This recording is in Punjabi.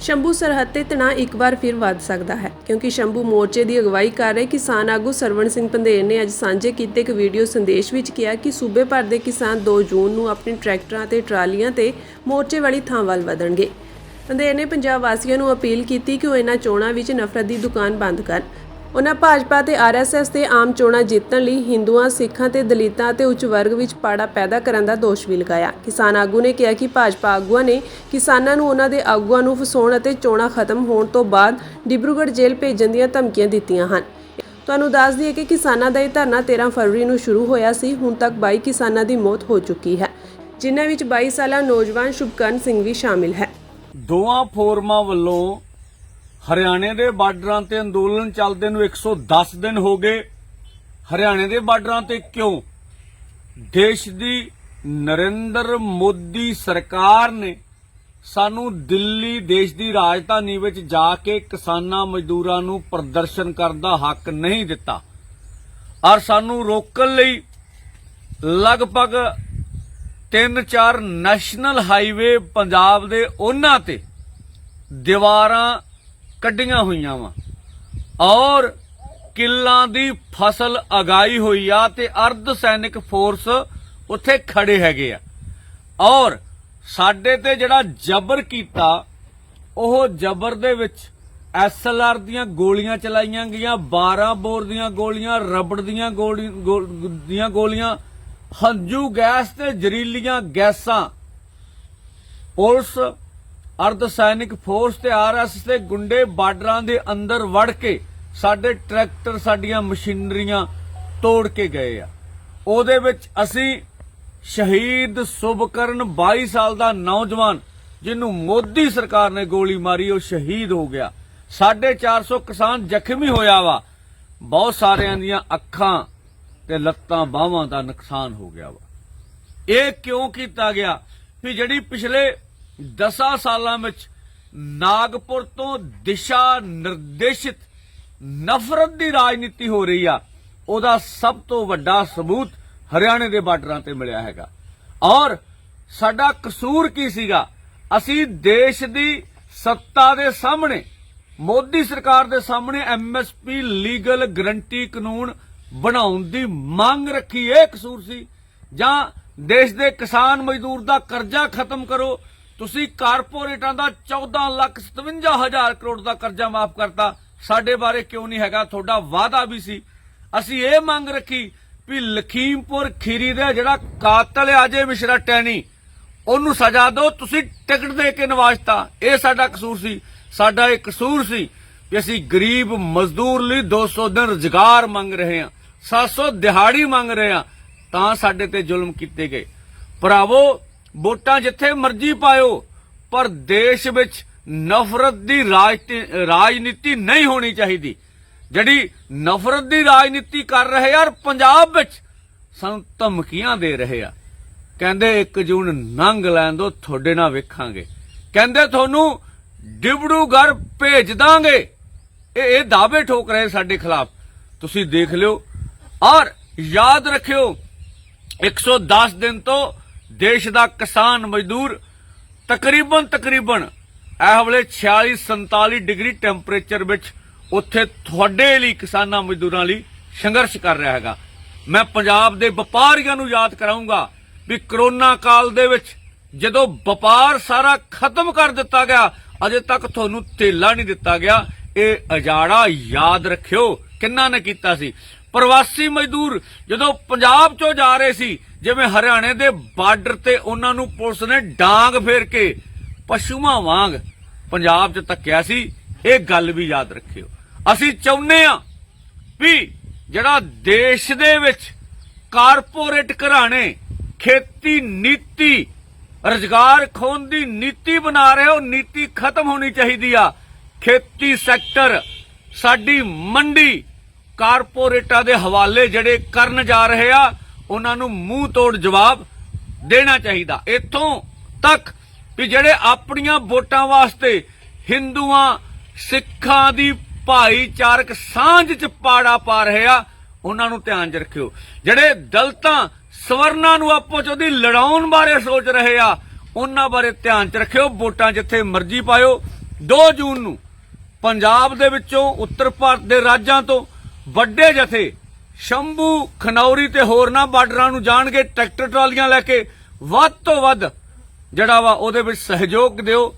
ਸ਼ੰਭੂ ਸਰਹੱਦ ਤੇ ਤਣਾਅ ਇੱਕ ਵਾਰ ਫਿਰ ਵੱਧ ਸਕਦਾ ਹੈ, ਕਿਉਂਕਿ ਸ਼ੰਭੂ ਮੋਰਚੇ ਦੀ ਅਗਵਾਈ ਕਰ ਰਹੇ ਕਿਸਾਨ ਆਗੂ ਸਰਵਣ ਸਿੰਘ ਪੰਧੇਰ ਨੇ ਅੱਜ ਸਾਂਝੇ ਕੀਤੇ ਇੱਕ ਵੀਡੀਓ ਸੰਦੇਸ਼ ਵਿੱਚ ਕਿਹਾ ਕਿ ਸੂਬੇ ਭਰ ਦੇ ਕਿਸਾਨ 2 ਜੂਨ ਨੂੰ ਆਪਣੇ ਟਰੈਕਟਰਾਂ ਤੇ ਟਰਾਲੀਆਂ ਤੇ ਮੋਰਚੇ ਵਾਲੀ ਥਾਂ ਵੱਲ ਵਧਣਗੇ। ਪੰਧੇਰ ਨੇ ਪੰਜਾਬ ਵਾਸੀਆਂ ਨੂੰ ਅਪੀਲ ਕੀਤੀ ਕਿ ਉਹ ਇਹਨਾਂ ਚੋਣਾਂ ਵਿੱਚ ਨਫ਼ਰਤ ਦੀ ਦੁਕਾਨ ਬੰਦ ਕਰਨ। ਉਹਨਾਂ ਭਾਜਪਾ ਤੇ ਆਰਐਸਐਸ ਤੇ ਆਮ ਚੋਣਾਂ ਜਿੱਤਣ ਲਈ ਹਿੰਦੂਆਂ, ਸਿੱਖਾਂ ਤੇ ਦਲਿਤਾਂ ਤੇ ਉੱਚ ਵਰਗ ਵਿੱਚ ਪਾੜਾ ਪੈਦਾ ਕਰਨ ਦਾ ਦੋਸ਼ ਵੀ ਲਗਾਇਆ। ਕਿਸਾਨ ਆਗੂ ਨੇ ਕਿਹਾ ਕਿ ਭਾਜਪਾ ਆਗੂਆਂ ਨੇ ਕਿਸਾਨਾਂ ਨੂੰ ਉਹਨਾਂ ਦੇ ਆਗੂਆਂ ਨੂੰ ਫਸਾਉਣ ਅਤੇ ਚੋਣਾਂ ਖਤਮ ਹੋਣ ਤੋਂ ਬਾਅਦ ਡਿਬਰੂਗੜ੍ਹ ਜੇਲ੍ਹ ਭੇਜਣ ਦੀਆਂ ਧਮਕੀਆਂ ਦਿੱਤੀਆਂ ਹਨ। ਤੁਹਾਨੂੰ ਦੱਸ ਦਈਏ ਕਿ ਕਿਸਾਨਾਂ ਦਾ ਇਹ ਧਰਨਾ 13 ਫਰਵਰੀ ਨੂੰ ਸ਼ੁਰੂ ਹੋਇਆ ਸੀ। ਹੁਣ ਤੱਕ 22 ਕਿਸਾਨਾਂ ਦੀ ਮੌਤ ਹੋ ਚੁੱਕੀ ਹੈ। ਜਿਨ੍ਹਾਂ ਵਿੱਚ 22 ਸਾਲਾ ਨੌਜਵਾਨ ਸ਼ੁਭਕਰਨ ਸਿੰਘ ਵੀ ਸ਼ਾਮਿਲ ਹੈ। ਦੋਵਾਂ ਫੋਰਮਾਂ ਵੱਲੋਂ ਹਰਿਆਣੇ ਦੇ ਬਾਰਡਰਾਂ ਤੇ ਅੰਦੋਲਨ ਚੱਲਦੇ ਨੂੰ 110 ਦਿਨ ਹੋ ਗਏ। ਹਰਿਆਣੇ ਦੇ ਬਾਰਡਰਾਂ ਤੇ ਕਿਉਂ? ਦੇਸ਼ ਦੀ ਨਰਿੰਦਰ ਮੋਦੀ ਸਰਕਾਰ ਨੇ ਸਾਨੂੰ ਦਿੱਲੀ ਦੇਸ਼ ਦੀ ਰਾਜਧਾਨੀ ਵਿੱਚ ਜਾ ਕੇ ਕਿਸਾਨਾਂ ਮਜ਼ਦੂਰਾਂ ਨੂੰ ਪ੍ਰਦਰਸ਼ਨ ਕਰਨ ਦਾ ਹੱਕ ਨਹੀਂ ਦਿੱਤਾ। ਔਰ ਸਾਨੂੰ ਰੋਕਣ ਲਈ ਲਗਭਗ ਤਿੰਨ ਚਾਰ ਨੈਸ਼ਨਲ ਹਾਈਵੇ ਪੰਜਾਬ ਦੇ ਉਹਨਾਂ ਤੇ ਦੀਵਾਰਾਂ ਕੱਢੀਆਂ ਹੋਈਆਂ ਵਾ। ਔਰ ਕਿੱਲਾਂ ਦੀ ਫਸਲ ਅਗਾਈ ਹੋਈ ਆ ਤੇ ਅਰਧ ਸੈਨਿਕ ਫੋਰਸ ਉੱਥੇ ਖੜੇ ਹੈਗੇ ਆ। ਔਰ ਸਾਡੇ ਤੇ ਜਿਹੜਾ ਜ਼ਬਰ ਕੀਤਾ, ਉਹ ਜ਼ਬਰ ਦੇ ਵਿੱਚ ਐਸਐਲਆਰ ਦੀਆਂ ਗੋਲੀਆਂ ਚਲਾਈਆਂ ਗਈਆਂ 12 ਬੋਰ ਦੀਆਂ ਗੋਲੀਆਂ, ਰਬੜ ਦੀਆਂ ਗੋਲੀ- ਦੀਆਂ ਗੋਲੀਆਂ, ਹੰਝੂ ਗੈਸ ਤੇ ਜ਼ਹਿਰੀਲੀਆਂ ਗੈਸਾਂ। ਪੁਲਿਸ ਅਰਧ ਸੈਨਿਕ ਫੋਰਸ ਤੇ ਆਰਐਸ ਦੇ ਗੁੰਡੇ ਬਾਰਡਰਾਂ ਦੇ ਅੰਦਰ ਵੜ ਕੇ ਸਾਡੇ ਟਰੈਕਟਰ ਸਾਡੀਆਂ ਮਸ਼ੀਨਰੀਆਂ ਤੋੜ ਕੇ ਗਏ ਆ। ਉਹਦੇ ਵਿੱਚ ਅਸੀਂ ਸ਼ਹੀਦ ਸੁਭਕਰਨ 22 ਸਾਲ ਦਾ ਨੌਜਵਾਨ ਜਿਹਨੂੰ ਮੋਦੀ ਸਰਕਾਰ ਨੇ ਗੋਲੀ ਮਾਰੀ, ਉਹ ਸ਼ਹੀਦ ਹੋ ਗਿਆ। 450 ਕਿਸਾਨ ਜ਼ਖਮੀ ਹੋਇਆ ਵਾ। ਬਹੁਤ ਸਾਰਿਆਂ ਦੀਆਂ ਅੱਖਾਂ ਤੇ ਲੱਤਾਂ ਬਾਹਾਂ ਦਾ ਨੁਕਸਾਨ ਹੋ ਗਿਆ ਵਾ। ਇਹ ਕਿਉਂ ਕੀਤਾ ਗਿਆ? ਵੀ ਜਿਹੜੀ ਪਿਛਲੇ 10 ਸਾਲਾਂ ਵਿੱਚ ਨਾਗਪੁਰ ਤੋਂ ਦਿਸ਼ਾ ਨਿਰਦੇਸ਼ਿਤ ਨਫ਼ਰਤ ਦੀ ਰਾਜਨੀਤੀ ਹੋ ਰਹੀ ਆ, ਉਹਦਾ ਸਭ ਤੋਂ ਵੱਡਾ ਸਬੂਤ ਹਰਿਆਣੇ ਦੇ ਬਾਰਡਰਾਂ ਤੇ ਮਿਲਿਆ ਹੈਗਾ। ਔਰ ਸਾਡਾ ਕਸੂਰ ਕੀ ਸੀਗਾ? ਅਸੀਂ ਦੇਸ਼ ਦੀ ਸੱਤਾ ਦੇ ਸਾਹਮਣੇ, ਮੋਦੀ ਸਰਕਾਰ ਦੇ ਸਾਹਮਣੇ ਐਮਐਸਪੀ ਲੀਗਲ ਗਰੰਟੀ ਕਾਨੂੰਨ ਬਣਾਉਣ ਦੀ ਮੰਗ ਰੱਖੀ, ਇਹ ਕਸੂਰ ਸੀ। ਜਾਂ ਦੇਸ਼ ਦੇ ਕਿਸਾਨ ਮਜ਼ਦੂਰ ਦਾ ਕਰਜ਼ਾ ਖਤਮ ਕਰੋ ਤੁਸੀਂ ਕਾਰਪੋਰੇਟਾਂ ਦਾ 14 ਲੱਖ 57 ਹਜ਼ਾਰ ਕਰੋੜ ਦਾ ਕਰਜ਼ਾ ਮਾਫ ਕਰਤਾ। ਸਾਡੇ ਬਾਰੇ ਕਿਉਂ ਨਹੀਂ ਹੈਗਾ? ਤੁਹਾਡਾ ਵਾਅਦਾ ਵੀ ਸੀ। ਅਸੀਂ ਇਹ ਮੰਗ ਰੱਖੀ ਵੀ ਲਖੀਮਪੁਰ ਖੀਰੀ ਦਾ ਜਿਹੜਾ ਕਾਤਲ ਹੈ ਅਜੇ ਮਿਸ਼ਰਾ ਟੈਣੀ, ਉਹਨੂੰ ਸਜ਼ਾ ਦਿਓ। ਤੁਸੀਂ ਟਿਕਟ ਦੇ ਕੇ ਨਵਾਜ਼ਤਾ ਇਹ ਸਾਡਾ ਕਸੂਰ ਸੀ। ਸਾਡਾ ਇਹ ਕਸੂਰ ਸੀ ਕਿ ਅਸੀਂ ਗਰੀਬ ਮਜ਼ਦੂਰ ਲਈ 200 ਦਿਨ ਰੁਜ਼ਗਾਰ ਮੰਗ ਰਹੇ ਹਾਂ 700 ਦਿਹਾੜੀ ਮੰਗ ਰਹੇ ਹਾਂ, ਤਾਂ ਸਾਡੇ ਤੇ ਜ਼ੁਲਮ ਕੀਤੇ ਗਏ। ਭਰਾਵੋ ਵੋਟਾਂ ਜਿੱਥੇ ਮਰਜ਼ੀ ਪਾਇਓ, ਪਰ ਦੇਸ਼ ਵਿੱਚ ਨਫ਼ਰਤ ਦੀ ਰਾਜਤੀ- ਰਾਜਨੀਤੀ ਨਹੀਂ ਹੋਣੀ ਚਾਹੀਦੀ। ਜਿਹੜੀ ਨਫ਼ਰਤ ਦੀ ਰਾਜਨੀਤੀ ਕਰ ਰਹੇ ਯਾਰ ਪੰਜਾਬ ਵਿੱਚ ਸਾਨੂੰ ਧਮਕੀਆਂ ਦੇ ਰਹੇ ਆ। ਕਹਿੰਦੇ 1 ਜੂਨ ਨੰਗ ਲੈਣ ਦੋ, ਤੁਹਾਡੇ ਨਾਲ ਵੇਖਾਂਗੇ। ਕਹਿੰਦੇ ਤੁਹਾਨੂੰ ਡਿਬੜੂਗੜ ਭੇਜ ਦਾਂਗੇ। ਇਹ ਇਹ ਦਾਅਵੇ ਠੋਕ ਰਹੇ ਸਾਡੇ ਖਿਲਾਫ। ਤੁਸੀਂ ਦੇਖ ਲਿਓ। ਔਰ ਯਾਦ ਰੱਖਿਓ 110 ਦਿਨ ਤੋਂ ਦੇਸ਼ ਦਾ ਕਿਸਾਨ ਮਜ਼ਦੂਰ ਤਕਰੀਬਨ ਤਕਰੀਬਨ ਇਹ ਵੇਲੇ 46 47 ਡਿਗਰੀ ਟੈਂਪਰੇਚਰ ਵਿੱਚ ਉੱਥੇ ਤੁਹਾਡੇ ਲਈ ਕਿਸਾਨਾਂ ਮਜ਼ਦੂਰਾਂ ਲਈ ਸੰਘਰਸ਼ ਕਰ ਰਿਹਾ ਹੈਗਾ। ਮੈਂ ਪੰਜਾਬ ਦੇ ਵਪਾਰੀਆਂ ਨੂੰ ਯਾਦ ਕਰਾਉਂਗਾ ਵੀ ਕਰੋਨਾ ਕਾਲ ਦੇ ਵਿੱਚ ਜਦੋਂ ਵਪਾਰ ਸਾਰਾ ਖਤਮ ਕਰ ਦਿੱਤਾ ਗਿਆ, ਅਜੇ ਤੱਕ ਤੁਹਾਨੂੰ ਤੇਲਾ ਨਹੀਂ ਦਿੱਤਾ ਗਿਆ। ਇਹ ਅਜਾੜਾ ਯਾਦ ਰੱਖਿਓ, ਕਿੰਨਾ ਨੇ ਕੀਤਾ ਸੀ? ਪ੍ਰਵਾਸੀ ਮਜ਼ਦੂਰ ਜਦੋਂ ਪੰਜਾਬ ਚੋਂ ਜਾ ਰਹੇ ਸੀ, ਜਿਵੇਂ ਹਰਿਆਣੇ ਦੇ ਬਾਰਡਰ ਤੇ ਉਹਨਾਂ ਨੂੰ ਪੁਲਿਸ ਨੇ ਡਾਂਗ ਫੇਰ ਕੇ ਪਸ਼ੂਆਂ ਵਾਂਗ ਪੰਜਾਬ 'ਚ ਧੱਕਿਆ ਸੀ, ਇਹ ਗੱਲ ਵੀ ਯਾਦ ਰੱਖਿਓ। ਅਸੀਂ ਚਾਹੁੰਦੇ ਆ ਵੀ ਜਿਹੜਾ ਦੇਸ਼ ਦੇ ਵਿੱਚ ਕਾਰਪੋਰੇਟ ਘਰਾਣੇ ਖੇਤੀ ਨੀਤੀ, ਰੁਜ਼ਗਾਰ ਖੋਣ ਦੀ ਨੀਤੀ ਬਣਾ ਰਹੇ ਹੋ, ਨੀਤੀ ਖਤਮ ਹੋਣੀ ਚਾਹੀਦੀ ਆ। ਖੇਤੀ ਸੈਕਟਰ ਸਾਡੀ ਮੰਡੀ ਕਾਰਪੋਰੇਟਾਂ ਦੇ ਹਵਾਲੇ ਜਿਹੜੇ ਕਰਨ ਜਾ ਰਹੇ ਆ, ਉਹਨਾਂ ਨੂੰ ਮੂੰਹ ਤੋੜ ਜਵਾਬ ਦੇਣਾ ਚਾਹੀਦਾ। ਇੱਥੋਂ ਤੱਕ ਵੀ ਜਿਹੜੇ ਆਪਣੀਆਂ ਵੋਟਾਂ ਵਾਸਤੇ ਹਿੰਦੂਆਂ, ਸਿੱਖਾਂ ਦੀ ਭਾਈਚਾਰਕ ਸਾਂਝ ਚ ਪਾੜਾ ਪਾ ਰਹੇ ਆ, ਉਹਨਾਂ ਨੂੰ ਧਿਆਨ 'ਚ ਰੱਖਿਓ। ਜਿਹੜੇ ਦਲਤਾਂ ਸਵਰਨਾਂ ਨੂੰ ਆਪੋ ਚ ਉਹਦੀ ਲੜਾਉਣ ਬਾਰੇ ਸੋਚ ਰਹੇ ਆ, ਉਹਨਾਂ ਬਾਰੇ ਧਿਆਨ 'ਚ ਰੱਖਿਓ, ਵੋਟਾਂ ਜਿੱਥੇ ਮਰਜ਼ੀ ਪਾਇਓ। 2 ਜੂਨ ਨੂੰ ਪੰਜਾਬ ਦੇ ਵਿੱਚੋਂ, ਉੱਤਰ ਭਾਰਤ ਦੇ ਰਾਜਾਂ ਤੋਂ ਵੱਡੇ ਜਥੇ, ਸ਼ੰਭੂ, ਖਨੌਰੀ ਤੇ ਹੋਰਨਾਂ ਬਾਰਡਰਾਂ ਨੂੰ ਜਾਣਗੇ ਟਰੈਕਟਰ ਟਰਾਲੀਆਂ ਲੈ ਕੇ। ਵੱਧ ਤੋਂ ਵੱਧ ਜਿਹੜਾ ਵਾ ਉਹਦੇ ਵਿੱਚ ਸਹਿਯੋਗ ਦਿਓ।